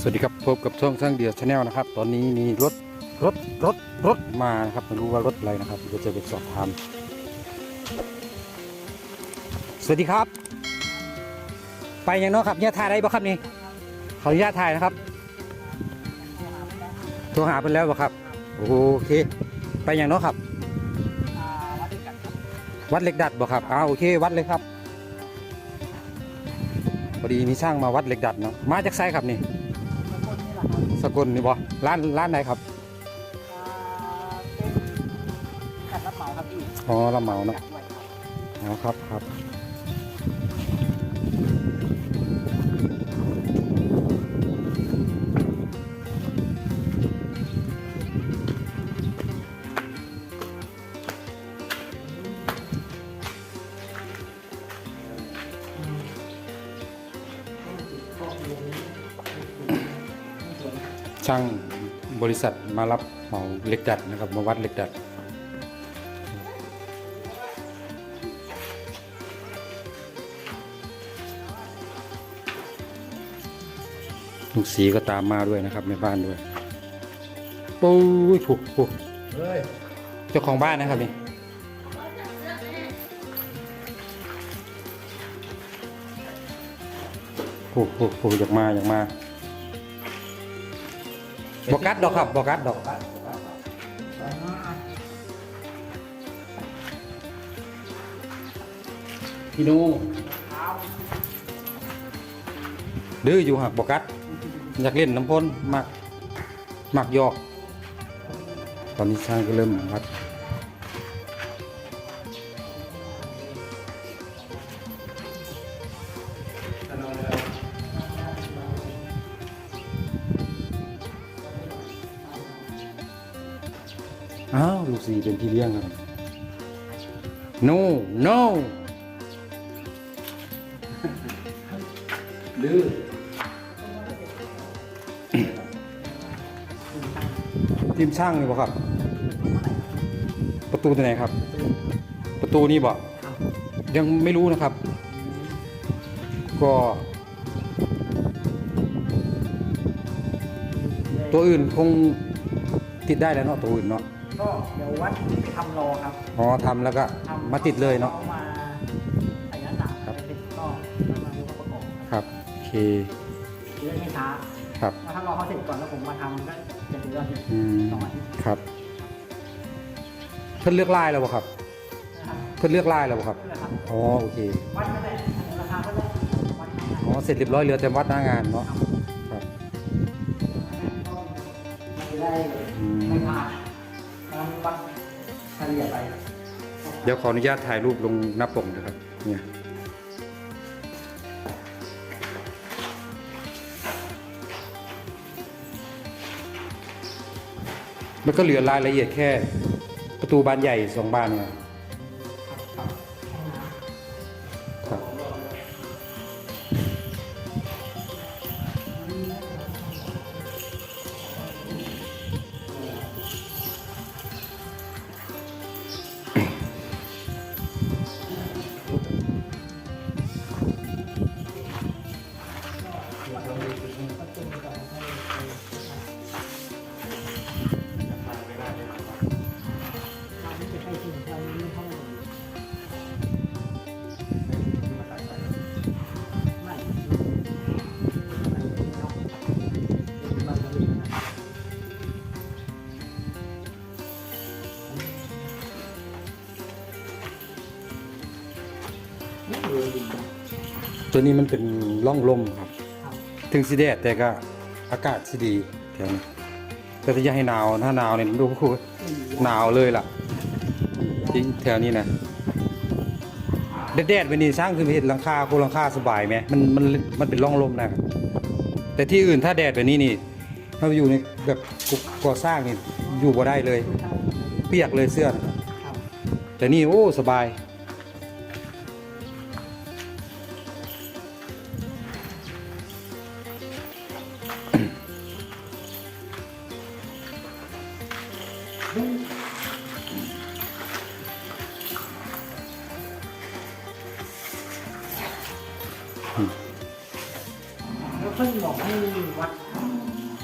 สวัสดีครับพบกับช่องช่างเดียวชาแนลนะครับ ตอนนี้มีรถรถรถรถมานะครับไม่รู้ว่ารถอะไรนะครับเดี๋ยวจะไปสอบถามสวัสดีครับ ไปยังเนาะครับเนี่ยถ่ายได้บ่ครับนี่ขออนุญาตถ่ายนะครับโทรหาไปแล้วบ่ครับโอเค ไปยังเนาะครับ วัดเหล็กดัดบ่ครับอ้าวโอเค วัดเลยครับพอดีมีช่างมาวัดเหล็กดัดเนาะมาจากไซครับนี่ สกลนี่บ่ร้านร้านไหนครับขัดรับเหมาครับพี่อ๋อละเหมาเนาะจัดไว้ครับอ๋อครับครับ ช่างบริษัทมารับเหมาเหล็กดัดนะครับมาวัดเหล็กดัดลูกสีก็ตามมาด้วยนะครับในบ้านด้วยปุ้ยผูกผูกเฮ้ยเจ้าของบ้านนะครับนี่ผูกผูกผูกอยากมาอยากมา บกัดดอกครับบกัดดอกพี่นูดื้ออยู่หักบกกัด อยากเล่นน้ำพ่นมักมักหยอก ตอนนี้ช่างก็เริ่มวัด อ้าวลูกสีเป็นพี่เลี้ยงครับ no no ดื้อทีมช่างนี่บ่ครับ ประตูตัวไหนครับ ประตูนี่บ่ยังไม่รู้นะครับ ก็ ตัวอื่นคงติดได้แล้วเนาะตัวอื่นเนาะ ก็เดี๋ยววัดทำรอครับอ๋อทำแล้วก็ทำมาติดเลยเนาะ อมาใส่หน้าต่างครับ ไปติดก็มาดูประกอบครับโอเคเรื่องไม่ช้าครับแล้วถ้ารอเขาเสร็จก่อนแล้วผมมาทำก็จะถึงยอดที่อืมสองอาทิตย์ครับ เพิ่นเลือกลายแล้วบ่ครับ นะครับเพิ่นเลือกลายแล้วบ่ครับเพื่อครับอ๋อโอเควัดก็ได้ราคาก็ได้วัดก็ได้อ๋อเสร็จเรียบร้อยเหลือแต่วัดหน้างานเนาะครับมันจะได้อืม ไม่พลาดแล้ววัด เฉลี่ยไปเดี๋ยวขออนุญาตถ่ายรูปลงหน้าปกนะครับ เนี่ยมันก็เหลือรายละเอียดแค่ประตูบานใหญ่สองบานเนี่ย ตัวนี้มันเป็นร่องลมครับ ถึงสีแดดแต่ก็อากาศสีดีแถวนี้แต่ถ้าอยากให้หนาวถ้าหนาวเนี่ยดูหนาวเลยล่ะจริงแถวนี้นะแดดๆไปนี่สร้างขึ้นไปเห็นหลังคาโคหลังคาสบายไหมมันมันมันเป็นร่องลมนะครับแต่ที่อื่นถ้าแดดแบบนี้นี่ถ้าไปอยู่ในแบบก่อสร้างนี่อยู่บ่ได้เลย เปียกเลยเสื้อน่ะแต่นี่โอ้สบาย บอกให้วัด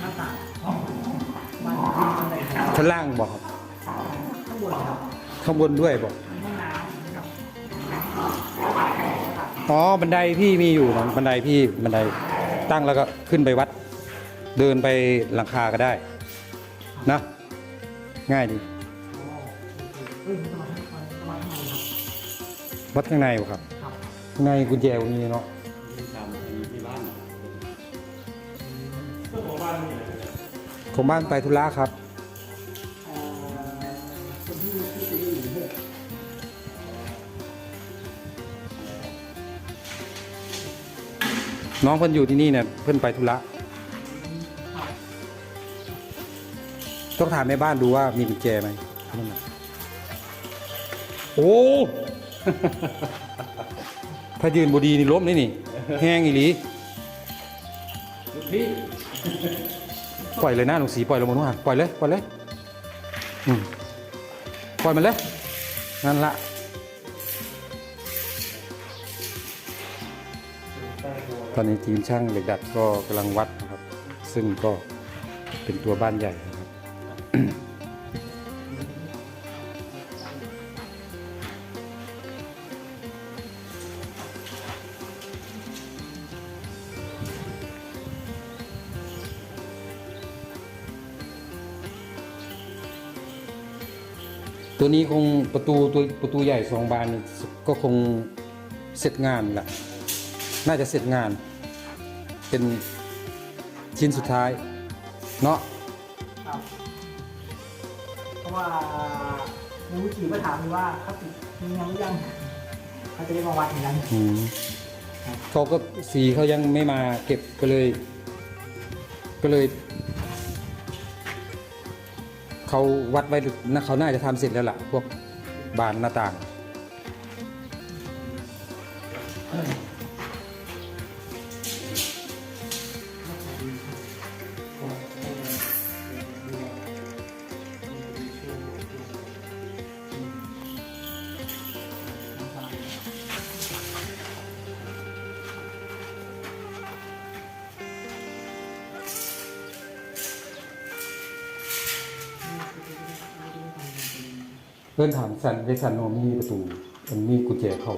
หน้าต่างบ้านขึ้นบันไดครับชั้นล่างบอกครับข้างบนครับข้างบนด้วยบอกมีห้องน้ำกับอ๋อบันไดพี่มีอยู่นะบันไดพี่บันไดตั้งแล้วก็ขึ้นไปวัด เดินไปหลังคาก็ได้นะ ง่ายดีอ๋อโอเคเฮ้ยมันจะมาให้มันจะมาให้ครับวัดข้างในบ่ครับ ครับ ข้างในกุญแจมีเนาะ ของบ้านไปธุระครับน้องเพิ่นอยู่ที่นี่เนี่ยเพิ่นไปธุระต้องถามแม่บ้านดูว่ามีกุญแจไหมโอ้ ถ้ายืนบดีนี่ล้มนี่นี่ แห้งอีหลีลูกพี่ ปล่อยเลยนะลุงสีปล่อยลงมาหนูหันปล่อยเลยปล่อยเลยอืมปล่อยมันเลยนั่นละตอนนี้ทีมช่างเหล็กดัดก็กำลังวัดนะครับ ซึ่งก็เป็นตัวบ้านใหญ่นะครับ ตัวนี้คงประตูตัวประตูใหญ่สองบานนี่ก็คงเสร็จงานแหละน่าจะเสร็จงาน เป็นชิ้นสุดท้าย เนาะครับเพราะว่าในวิธีก็ถามอยู่ว่าเขาติดมียังหรือยังเขาจะได้มาวัดอีกแล้วอืมเขาก็สีเขายังไม่มาเก็บก็เลย ก็เลย เขาวัดไว้นะเขาน่าจะทำเสร็จแล้วล่ะ พวกบานหน้าต่าง เพื่อนถามสันเวสันโนมีประตู มันมีกุญแจเขา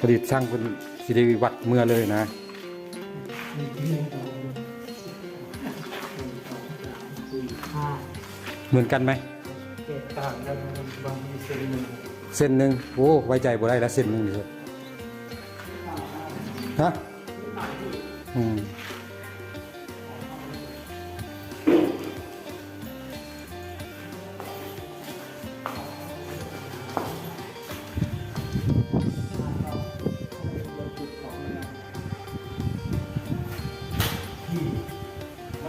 ผลิตสร้างเป็นสิริวัดเมื่อเลยนะเหมือนกันไหมเจ็ดต่างกันบางทีเซนหนึ่งเส้นหนึ่งโอ้ไว้ใจบ่ได้แล้วเส้นหนึ่งเลยฮะ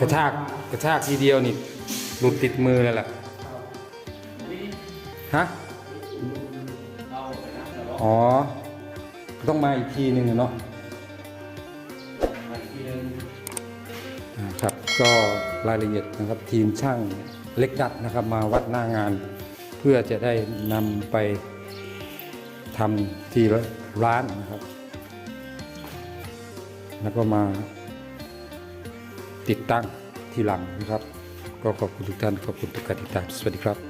กระชากกระชากทีเดียวนี่หลุดติดมือเลยล่ะฮะเอาไปนะเดี๋ยวรออ๋อ ต้องมาอีกทีหนึ่งอะเนาะมาอีกทีนึงอ่าครับก็รายละเอียดนะครับทีมช่างเล็กดัดนะครับ มาวัดหน้างาน เพื่อจะได้นำไปทำที่ร้านนะครับ แล้วก็มา ติดตั้งทีหลังนะครับ ก็ขอบคุณทุกท่านขอบคุณทุกการติดตามสวัสดีครับ